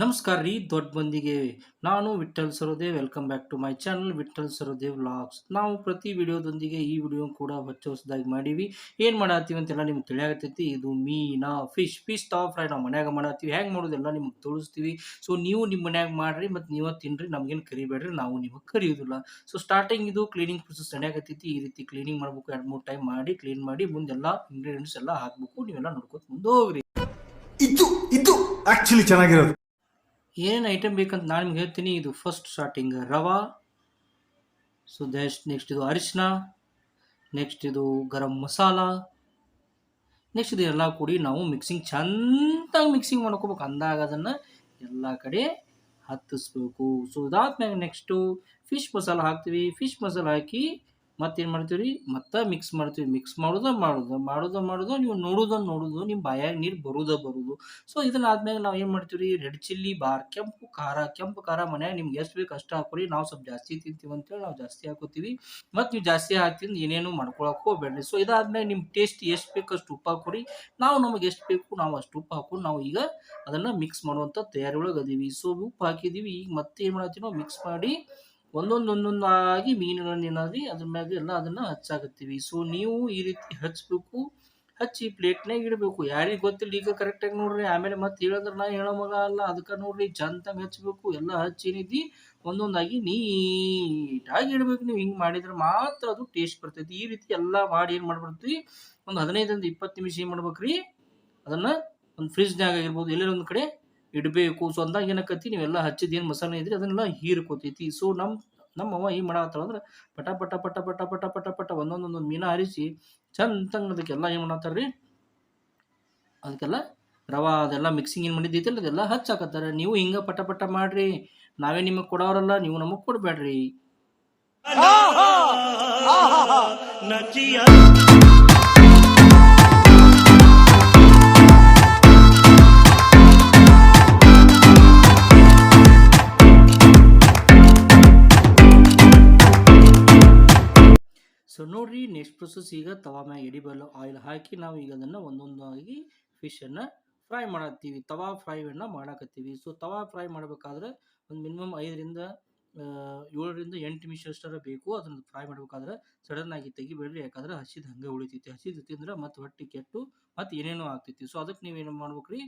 ನಮಸ್ಕಾರ ರೀ, ದೊಡ್ಡ ಮಂದಿಗೆ ನಾನು Vitthal Sarodev. Welcome back to my channel Vitthal Sarodev vlogs ನಾವು ಪ್ರತಿ ವಿಡಿಯೋದೊಂದಿಗೆ ಈ ವಿಡಿಯೋ ಕೂಡ ಹೊಚ್ಚ ಹೊಸದಾಗಿ ಮಾಡೀವಿ. ಏನು ಮಾಡತ್ತೀವಿ ಅಂತೆಲ್ಲ ನಿಮ್ಗೆ ತಿಳಿಯಾಗತ್ತೈತಿ ಇದು ಮೀನಾ ಫಿಶ್ ಫಿಶ್ ಟಾಪ್ ಫ್ರೈ ನಾವು ಮನ್ಯಾಗ ಮಾಡತ್ತೀವಿ. ಮಾಡೋದು ಮಾಡೋದೆಲ್ಲ ನಿಮ್ಗೆ ತೋರಿಸ್ತೀವಿ. ಸೊ ನೀವು ನಿಮ್ಮ ಮನ್ಯಾಗ ಮಾಡಿರಿ, ಮತ್ತು ನೀವೇ ತಿನ್ನಿರಿ ನಮಗೇನು ಕರಿಬೇಡ್ರಿ, ನಾವು ನಿಮಗೆ ಕರಿಯೋದಿಲ್ಲ. ಸೊ ಸ್ಟಾರ್ಟಿಂಗ್ ಇದು ಕ್ಲೀನಿಂಗ್ ಪ್ರೊಸೆಸ್ ನಡೆಯಾಗತ್ತೈತಿ ಈ ರೀತಿ ಕ್ಲೀನಿಂಗ್ ಮಾಡಬೇಕು. ಎರಡು ಮೂರು ಟೈಮ್ ಮಾಡಿ ಕ್ಲೀನ್ ಮಾಡಿ, ಮುಂದೆಲ್ಲ ಇಂಗ್ರೀಡಿಯೆಂಟ್ಸ್ ಎಲ್ಲ ಹಾಕ್ಬೇಕು. ನೀವೆಲ್ಲ ನೋಡ್ಕೊಂಡು ಮುಂದೆ ಹೋಗ್ರಿ. ಇದು ಇದು ಆ್ಯಕ್ಚುಲಿ ಚೆನ್ನಾಗಿರೋದು. ಏನೇನು ಐಟಮ್ ಬೇಕಂತ ನಾನು ನಿಮ್ಗೆ ಹೇಳ್ತೀನಿ. ಇದು ಫಸ್ಟ್ ಸ್ಟಾರ್ಟಿಂಗ್ ರವಾ. ಸೊ ದೆಸ್ಟ್ ನೆಕ್ಸ್ಟ್ ಇದು ಅರಿಶಿನ. ನೆಕ್ಸ್ಟ್ ಇದು ಗರಂ ಮಸಾಲ. ನೆಕ್ಸ್ಟ್ ಇದು ಎಲ್ಲ ಕೂಡಿ ನಾವು ಮಿಕ್ಸಿಂಗ್ ಚೆಂದಾಗಿ ಮಿಕ್ಸಿಂಗ್ ಮಾಡ್ಕೋಬೇಕು. ಅಂದಾಗ ಅದನ್ನು ಎಲ್ಲ ಕಡೆ ಹತ್ತಿಸ್ಬೇಕು. ಸೊ ಇದಾದ್ಮೇಲೆ ನೆಕ್ಸ್ಟು ಫಿಶ್ ಮಸಾಲ ಹಾಕ್ತೀವಿ. ಫಿಶ್ ಮಸಾಲ ಹಾಕಿ ಮತ್ತೇನು ಮಾಡ್ತೀವಿ ರೀ ಮತ್ತೆ ಮಿಕ್ಸ್ ಮಾಡ್ತೀವಿ ಮಿಕ್ಸ್ ಮಾಡೋದ, ಮಾಡೋದು. ಮಾಡೋದ, ಮಾಡೋದು, ನೀವು ನೋಡೋದ, ನೋಡೋದು ನಿಮ್ಮ ಬಾಯಾಗ ನೀರು ಬರೋದ, ಬರೋದು. ಸೊ ಇದನ್ನ ನಾವು ಏನು ಮಾಡ್ತೀವಿ ರೀ ರೆಡ್ ಚಿಲ್ಲಿ ಬಾರ್ ಕೆಂಪು ಖಾರ ಕೆಂಪು ಖಾರ ಮನ್ಯಾಗ ನಿಮ್ಗೆ ಎಷ್ಟು ಬೇಕು ಅಷ್ಟು ಹಾಕೋರಿ. ನಾವು ಸ್ವಲ್ಪ ಜಾಸ್ತಿ ತಿಂತೀವಿ ಅಂತೇಳಿ ನಾವು ಜಾಸ್ತಿ ಹಾಕೋತೀವಿ. ಮತ್ತು ನೀವು ಜಾಸ್ತಿ ಹಾಕ್ತಿಂದು ಏನೇನು ಮಾಡ್ಕೊಳಕ್ಕೆ ಹೋಗ್ಬೇಡ್ರಿ. ಸೊ ಇದಾದ್ಮೇಲೆ ನಿಮ್ಮ ಟೇಸ್ಟ್ ಎಷ್ಟು ಬೇಕು ಅಷ್ಟು ಉಪ್ಪು ಹಾಕೋರಿ. ನಾವು ನಮಗೆ ಎಷ್ಟು ಬೇಕು ನಾವು ಅಷ್ಟು ಉಪ್ಪು ಹಾಕೊಂಡು ನಾವು ಈಗ ಅದನ್ನು ಮಿಕ್ಸ್ ಮಾಡುವಂಥ ತಯಾರಿ ಒಳಗೆ ಅದೀವಿ. ಸೊ ಉಪ್ಪು ಹಾಕಿದ್ದೀವಿ ಈಗ ಮತ್ತೆ ಏನು ಮಾಡ್ತೀವಿ ನಾವು ಮಿಕ್ಸ್ ಮಾಡಿ ಒಂದೊಂದು ಒಂದೊಂದಾಗಿ ಮೀನುಗಳನ್ನ ಏನಾದ್ರಿ, ಅದ್ರ ಮ್ಯಾಗ ಎಲ್ಲ ಅದನ್ನ ಹಚ್ಚಾಕತ್ತೀವಿ. ಸೊ ನೀವು ಈ ರೀತಿ ಹಚ್ಚಬೇಕು ಹಚ್ಚಿ ಪ್ಲೇಟ್ನಾಗ ಇಡಬೇಕು. ಯಾರಿಗೆ ಗೊತ್ತಿಲ್ಲ, ಈಗ ಕರೆಕ್ಟಾಗಿ ನೋಡ್ರಿ, ಆಮೇಲೆ ಮತ್ತೆ ಹೇಳಿದ್ರೆ ನಾ ಹೇಳೋ ಮಗ ಅಲ್ಲ, ಅದಕ್ಕೆ ನೋಡ್ರಿ ಚಂದಂಗೆ ಹಚ್ಚಬೇಕು ಎಲ್ಲ ಹಚ್ಚಿ ಒಂದೊಂದಾಗಿ ನೀಟಾಗಿ ಇಡಬೇಕು ನೀವು. ಹಿಂಗೆ ಮಾಡಿದ್ರೆ ಮಾತ್ರ ಅದು ಟೇಸ್ಟ್ ಬರ್ತೈತಿ. ಈ ರೀತಿ ಎಲ್ಲ ಮಾಡಿ ಏನು ಮಾಡ್ಬಿಡ್ತೀವಿ ಒಂದು ಹದಿನೈದರಿಂದ ಇಪ್ಪತ್ತು ನಿಮಿಷ ಏನು ಮಾಡ್ಬೇಕ್ರಿ, ಅದನ್ನ ಒಂದು ಫ್ರಿಜ್ನಾಗ ಆಗಿರ್ಬೋದು ಎಲ್ಲರ ಒಂದು ಕಡೆ ಇಡಬೇಕು. ಸೊ ಅಂದಾಗ ಏನಕ್ಕತ್ತಿ ನೀವೆಲ್ಲ ಹಚ್ಚಿದ ಏನು ಮಸಾಲೆ ಇದ್ರಿ ಅದನ್ನೆಲ್ಲ ಹೀರ್ಕೋತೈತಿ. ಸೊ ನಮ್ಮ ನಮ್ಮ ಅವ್ವ ಏನು ಮಾಡತ್ತಳ ಅಂದ್ರೆ ಪಟ ಪಟ ಪಟ ಪಟ ಪಟ ಪಟ ಪಟ ಒಂದೊಂದೊಂದು ಒಂದೊಂದು ಮೀನ ಹರಿಸಿ ಚಂದಂಗೆ ಅದಕ್ಕೆಲ್ಲ ಏನು ಮಾಡತ್ತಾರ ರೀ ಅದಕ್ಕೆಲ್ಲ ರವಾ ಅದೆಲ್ಲ ಮಿಕ್ಸಿಂಗ್ ಏನು ಮಾಡಿದ್ದೈತಲ್ಲ, ಅದೆಲ್ಲ ಹಚ್ಚಾಕತ್ತಾರ. ನೀವು ಹಿಂಗೆ ಪಟ ಪಟ ಮಾಡ್ರಿ. ನಾವೇ ನಿಮಗೆ ಕೊಡೋರಲ್ಲ, ನೀವು ನಮಗೆ ಕೊಡಬೇಡ್ರಿ. ಸೊ ನೆಕ್ಸ್ಟ್ ಪ್ರೊಸೆಸ್ ಈಗ ತವಾ ಮ್ಯಾಗ ಎಡಿಬಲ್ ಆಯಿಲ್ ಹಾಕಿ ನಾವು ಈಗ ಅದನ್ನು ಒಂದೊಂದಾಗಿ ಫಿಶನ್ನು ಫ್ರೈ ಮಾಡತ್ತೀವಿ. ತವಾ ಫ್ರೈವನ್ನು ಮಾಡಾಕತ್ತೀವಿ. ಸೊ ತವಾ ಫ್ರೈ ಮಾಡಬೇಕಾದ್ರೆ ಒಂದು ಮಿನಿಮಮ್ ಐದರಿಂದ ಏಳರಿಂದ ಎಂಟು ನಿಮಿಷ ಬೇಕು. ಅದನ್ನು ಫ್ರೈ ಮಾಡಬೇಕಾದ್ರೆ ಸಡನ್ ಆಗಿ ತೆಗಿಬೇಡ್ರಿ. ಯಾಕಂದ್ರೆ ಹಸಿದ ಹಂಗೆ ಉಳಿತೈತಿ. ಹಸಿದು ತಿಂದ್ರೆ ಮತ್ತೆ ಹೊಟ್ಟೆ ಕೆಟ್ಟು ಮತ್ತೆ ಏನೇನೋ ಆಗ್ತೈತಿ. ಸೊ ಅದಕ್ಕೆ ನೀವೇನು ಮಾಡ್ಬೇಕ್ರಿ?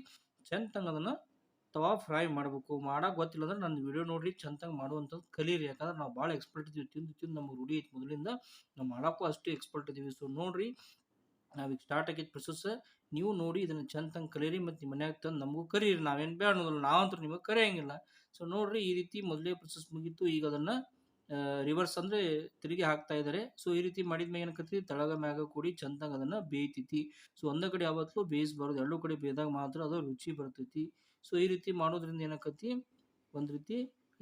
ಚಂದಂಗೆ ಅದನ್ನು ತವಾ ಫ್ರೈ ಮಾಡಬೇಕು. ಮಾಡೋಕೆ ಗೊತ್ತಿಲ್ಲ ಅಂದ್ರೆ ನನ್ನ ವಿಡಿಯೋ ನೋಡ್ರಿ, ಚಂದಂಗೆ ಮಾಡುವಂಥದ್ದು ಕಲೀರಿ. ಯಾಕಂದ್ರೆ ನಾವು ಭಾಳ ಎಕ್ಸ್ಪರ್ಟ್ ಇದ್ದೀವಿ ತಿಂದು ತಿಂದು ನಮ್ಗೆ ರೂಢಿ ಐತಿ ಮೊದಲಿಂದ. ನಾವು ಮಾಡೋಕ್ಕೂ ಅಷ್ಟು ಎಕ್ಸ್ಪರ್ಟ್ ಇದ್ದೀವಿ ಸೊ ನೋಡ್ರಿ, ನಾವೀಗ ಸ್ಟಾರ್ಟ್ ಆಗೈತೆ ಪ್ರೊಸೆಸ್ ನೀವು ನೋಡಿ ಇದನ್ನು ಚಂದಂಗೆ ಕಲೀರಿ ಮತ್ತು ನಿಮ್ಮ ಮನ್ಯಾಗ ತಂದು ನಮಗೂ ಕರೀರಿ. ನಾವೇನು ಬೇಡ ಅನ್ನೋದಿಲ್ಲ. ನಾವಂತೂ ನಿಮಗೆ ಕರೆಯಂಗಿಲ್ಲ. ಸೊ ನೋಡ್ರಿ, ಈ ರೀತಿ ಮೊದಲೇ ಪ್ರೊಸೆಸ್ ಮುಗೀತು. ಈಗ ಅದನ್ನು ರಿವರ್ಸ್ ಅಂದರೆ ತಿರುಗಿ ಹಾಕ್ತಾ ಇದ್ದಾರೆ ಸೊ ಈ ರೀತಿ ಮಾಡಿದ ಮ್ಯಾಗ ಏನಕ್ಕೆ ತಳಗ ಮ್ಯಾಗ ಕೂಡಿ ಚಂದಂಗೆ ಅದನ್ನು ಬೇಯ್ತೈತಿ. ಸೊ ಒಂದೇ ಕಡೆ ಯಾವತ್ತೂ ಬೇಯಿಸಬಾರ್ದು ಎರಡೂ ಕಡೆ ಬೇಯ್ದಾಗ ಮಾತ್ರ ಅದು ರುಚಿ ಬರ್ತೈತಿ. ಸೊ, ಈ ರೀತಿ ಮಾಡೋದ್ರಿಂದ ಏನಾಕತಿ? ಒಂದು ರೀತಿ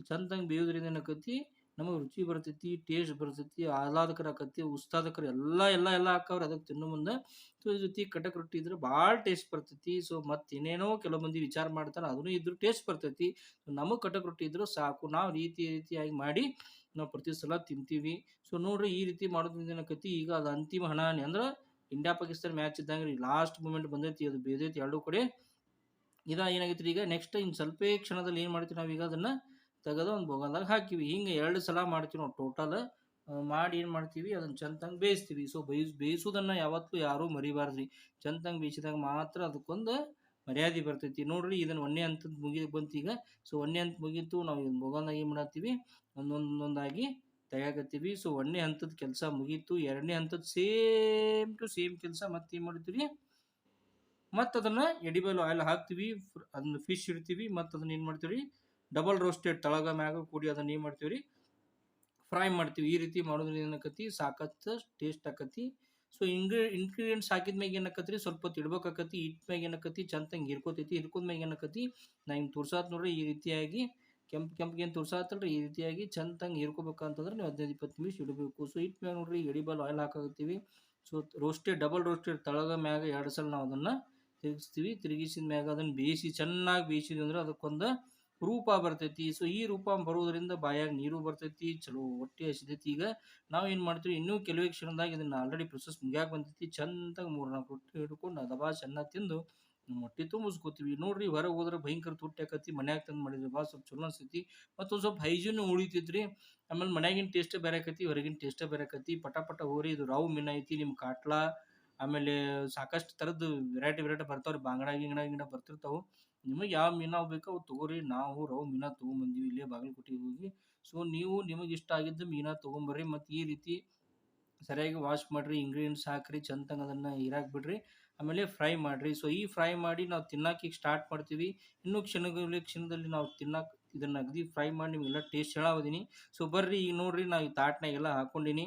ಚಂದಂಗೆ ಬೇಯೋದ್ರಿಂದ ಏನಾಕತಿ? ನಮಗೆ ರುಚಿ ಬರ್ತೈತಿ ಟೇಸ್ಟ್ ಬರ್ತೈತಿ ಆಹ್ಲಾದಕರ ಆಕತಿ ಉಸ್ತಾದಕರ ಎಲ್ಲ ಎಲ್ಲ ಎಲ್ಲ ಹಾಕವ್ರೆ ಅದಕ್ಕೆ ತಿನ್ನೋ ಮುಂದೆ. ಸೊ, ಈ ಜೊತೆ ಕಟಕ್ ರೊಟ್ಟಿ ಇದ್ರೆ ಭಾಳ ಟೇಸ್ಟ್ ಬರ್ತೈತಿ. ಸೊ, ಮತ್ತೆ ಏನೇನೋ ಕೆಲವು ಮಂದಿ ವಿಚಾರ ಮಾಡ್ತಾರೆ ಅದನ್ನು ಇದ್ರೂ ಟೇಸ್ಟ್ ಬರ್ತೈತಿ. ನಮಗೆ ಕಟಕ್ ರೊಟ್ಟಿ ಇದ್ರೂ ಸಾಕು. ನಾವು ರೀತಿ, ರೀತಿಯಾಗಿ ಮಾಡಿ ನಾವು ಪ್ರತಿ ಸಲ ತಿಂತೀವಿ. ಸೊ, ನೋಡ್ರಿ, ಈ ರೀತಿ ಮಾಡೋದ್ರಿಂದ ಏನಾಕತಿ? ಈಗ ಅದು ಅಂತಿಮ ಹಣಾನಿ ಅಂದ್ರೆ ಇಂಡಿಯಾ ಪಾಕಿಸ್ತಾನ ಮ್ಯಾಚ್ ಇದ್ದಂಗೆ ಲಾಸ್ಟ್ ಮೂಮೆಂಟ್ ಬಂದೈತಿ, ಅದು ಬೇದೈತಿ ಎರಡೂ ಕಡೆ. ಇದ ಏನಾಗೈತ್ರಿ ಈಗ ನೆಕ್ಸ್ಟ್ ಇನ್ನು ಸ್ವಲ್ಪ ಕ್ಷಣದಲ್ಲಿ ಏನು ಮಾಡ್ತೀವಿ ನಾವು ಈಗ ಅದನ್ನು ತೆಗೆದು ಒಂದು ಬೊಗಲ್ದಾಗ ಹಾಕಿವಿ. ಹಿಂಗೆ ಎರಡು ಸಲ ಮಾಡ್ತೀವಿ ನಾವು ಟೋಟಲ್ ಮಾಡಿ ಏನು ಮಾಡ್ತೀವಿ? ಅದನ್ನು ಚಂದಂಗೆ ಬೇಯಿಸ್ತೀವಿ. ಸೊ ಬೇಯಿಸ್, ಬೇಯಿಸೋದನ್ನು ಯಾವತ್ತೂ ಯಾರೂ ಮರಿಬಾರ್ದ್ರಿ. ಚಂದಂಗೆ ಬೇಯಿಸಿದಾಗ ಮಾತ್ರ ಅದಕ್ಕೊಂದು ಮರ್ಯಾದೆ ಬರ್ತೈತಿ. ನೋಡ್ರಿ, ಇದನ್ನು ಒಂದೇ ಹಂತದ ಮುಗಿ ಬಂತು ಈಗ. ಸೊ ಒಂದೇ ಹಂತ ಮುಗೀತು. ನಾವು ಇದನ್ನು ಬೊಗಲ್ದಾಗ ಏನು ಮಾಡತ್ತೀವಿ? ಒಂದೊಂದೊಂದಾಗಿ ತೆಗಾಕತ್ತೀವಿ ಸೊ ಒಂದನೇ ಹಂತದ ಕೆಲಸ ಮುಗೀತು. ಎರಡನೇ ಹಂತದ ಸೇಮ್ ಟು ಸೇಮ್ ಕೆಲಸ ಮತ್ತೆ ಏನು ಮಾಡ್ತೀವಿ ಮತ್ತು ಅದನ್ನು ಎಡಿಬಲ್ ಆಯಿಲ್ ಹಾಕ್ತೀವಿ ಅದನ್ನ ಫಿಶ್ ಇಡ್ತೀವಿ ಮತ್ತು ಅದನ್ನ ಏನು ಮಾಡ್ತೀವಿ ಡಬಲ್ ರೋಸ್ಟೆಡ್ ತಳಗ ಮ್ಯಾಗ ಕೂಡಿ ಅದನ್ನ ಏನು ಮಾಡ್ತೀವಿ ಫ್ರೈ ಮಾಡ್ತೀವಿ. ಈ ರೀತಿ ಮಾಡೋದ್ರಿಂದ ಏನಕ್ಕತಿ ಸಾಕತ್ತು ಟೇಸ್ಟ್ ಆಕತಿ ಸೊ ಇಂಗ್ರಿ ಇಂಗ್ರೀಡಿಯೆಂಟ್ಸ್ ಹಾಕಿದ ಮ್ಯಾಗ ಏನಕ್ಕತ್ರಿ ಸ್ವಲ್ಪ ಇಟ್ ಮ್ಯಾಗ ಏನಕ್ಕತಿ ಚಂದಂಗೆ ಹಿರ್ಕೋತೈತಿ ಹಿರ್ಕೋದ ಮ್ಯಾಗ ಏನಕ್ಕತಿ ನಾ ಹಿಂಗೆ ತುರ್ಸಾತ್ ನೋಡ್ರಿ ಈ ರೀತಿಯಾಗಿ, ಕೆಂಪು ಕೆಂಪಿಗೆ ಏನು ತುರ್ಸಾತಲ್ರಿ ಈ ರೀತಿಯಾಗಿ ಚಂದಂಗೆ ಹಿರ್ಕೋಬೇಕಂತಂದ್ರೆ ನೀವು ಹದಿನೈದು ಇಪ್ಪತ್ತು ನಿಮಿಷ ಇಡಬೇಕು. ಸೊ ಇಟ್ ಮ್ಯಾಗ ನೋಡ್ರಿ ಎಡಿಬಲ್ ಆಯಿಲ್ ಹಾಕಾಕತ್ತೀವಿ. ಸೊ ರೋಸ್ಟೆಡ್ ಡಬಲ್ ರೋಸ್ಟೆಡ್ ತಳಗ ಮ್ಯಾಗ ಎರಡು ಸಲ ನಾವು ಅದನ್ನು ತಿರುಗಿಸ್ತೀವಿ. ತಿರುಗಿಸಿದ ಮ್ಯಾಗ ಅದನ್ನು ಬೇಯಿಸಿ, ಚೆನ್ನಾಗಿ ಬೇಯಿಸಿದ್ವಿ ಅಂದ್ರೆ ಅದಕ್ಕೊಂದು ರೂಪ ಬರ್ತೈತಿ. ಸೊ ಈ ರೂಪ ಬರೋದ್ರಿಂದ ಬಾಯಾಗ ನೀರು ಬರ್ತೈತಿ, ಚಲೋ ಹೊಟ್ಟೆ ಹಸಿದೈತಿ ಈಗ ನಾವು ಏನು ಮಾಡ್ತೀವಿ, ಇನ್ನೂ ಕೆಲವೇ ಕ್ಷಣದಾಗ ಇದನ್ನು ಆಲ್ರೆಡಿ ಪ್ರೊಸೆಸ್ ಮುಗ್ಯಾಕ ಬಂದೈತಿ ಚಂದಾಗ ಮೂರು ನಾಲ್ಕು ರೊಟ್ಟಿ ಹಿಡ್ಕೊಂಡು ದಬಾ ಚೆನ್ನಾಗಿ ತಿಂದು ಹೊಟ್ಟೆ ತುಂಬಿಸ್ಕೋತೀವಿ. ನೋಡ್ರಿ, ಹೊರಗೆ ಹೋದ್ರೆ ಭಯಂಕರ ತುಟ್ಟಿ ಆಕತಿ. ಮನ್ಯಾಗ ತಂದು ಮಾಡಿದ್ರೆ ಭಾಳ ಸ್ವಲ್ಪ ಚಲೋ ಅನ್ಸೈತಿ. ಮತ್ತು ಒಂದು ಸ್ವಲ್ಪ ಹೈಜೀನ್ ಉಳಿತೈತ್ರಿ. ಆಮೇಲೆ ಮನ್ಯಾಗಿನ ಟೇಸ್ಟೇ ಬೇರೆ ಆಕತಿ, ಹೊರಗಿನ ಟೇಸ್ಟೇ ಬೇರೆ ಆಕತಿ. ಪಟ ಪಟ ಹೋರಿ, ಇದು ರಾವ್ ಮೀನು ಐತಿ ನಿಮ್ಮ ಕಾಟ್ಲಾ. ಆಮೇಲೆ ಸಾಕಷ್ಟು ಥರದ್ದು ವೆರೈಟಿ ವೆರೈಟಿ ಬರ್ತಾವ್ರಿ. ಬಾಂಗಡ, ಗಿಂಗಡ ಗಿಂಗಡ ಬರ್ತಿರ್ತಾವೆ. ನಿಮಗೆ ಯಾವ ಮೀನು ಬೇಕು ಅವು ತಗೋರಿ. ನಾವು ರವ್ ಮೀನ ತೊಗೊಂಬಂದೀವಿ ಇಲ್ಲೇ ಬಾಗಲಕೋಟೆಗೆ ಹೋಗಿ. ಸೊ ನೀವು ನಿಮಗೆ ಇಷ್ಟ ಆಗಿದ್ದು ಮೀನ ತೊಗೊಂಬರ್ರಿ. ಮತ್ತು ಈ ರೀತಿ ಸರಿಯಾಗಿ ವಾಶ್ ಮಾಡಿರಿ ಇಂಗ್ರೀಡಿಯೆಂಟ್ಸ್ ಹಾಕ್ರಿ ಚಂದಂಗೆ ಅದನ್ನು ಇರಾಕ್ ಬಿಡ್ರಿ ಆಮೇಲೆ ಫ್ರೈ ಮಾಡಿರಿ. ಸೊ ಈ ಫ್ರೈ ಮಾಡಿ ನಾವು ತಿನ್ನಕ್ಕೆ ಈಗ ಸ್ಟಾರ್ಟ್ ಮಾಡ್ತೀವಿ. ಇನ್ನೂ ಕ್ಷಣಗಳ ಕ್ಷಣದಲ್ಲಿ ನಾವು ತಿನ್ನಕ್ಕೆ ಇದನ್ನು ಅಗದಿ ಫ್ರೈ ಮಾಡಿ ನಿಮಗೆಲ್ಲ ಟೇಸ್ಟ್ ಹೇಳಾವದೀನಿ. ಸೊ ಬರ್ರಿ ಈಗ ನೋಡ್ರಿ, ನಾವು ಈ ತಾಟ್ನಾಗೆಲ್ಲ ಹಾಕ್ಕೊಂಡಿನಿ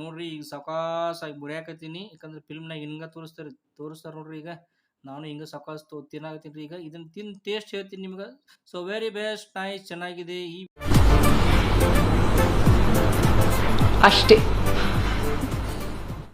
ನೋಡ್ರಿ ಈಗ ಸಕಾಸಾಗಿ ಬುರ್ಯಾಕತ್ತೀನಿ ಯಾಕಂದ್ರೆ ಫಿಲ್ಮ್ನಾಗ ಹಿಂಗೆ ತೋರಿಸ್ತಾರೆ ತೋರಿಸ್ತಾರೆ ನೋಡ್ರಿ ಈಗ. ನಾನು ಹಿಂಗೆ ಸಕಾಸ್ ತೋ, ತಿನ್ನಾಕತ್ತೀನಿ ಈಗ. ಇದನ್ನು ತಿನ್ ಟೇಸ್ಟ್ ಹೇಳ್ತೀನಿ ನಿಮ್ಗೆ. ಸೊ ವೆರಿ ಬೆಸ್ಟ್ ನೈಸ್ ಚೆನ್ನಾಗಿದೆ ಈ ಅಷ್ಟೇ.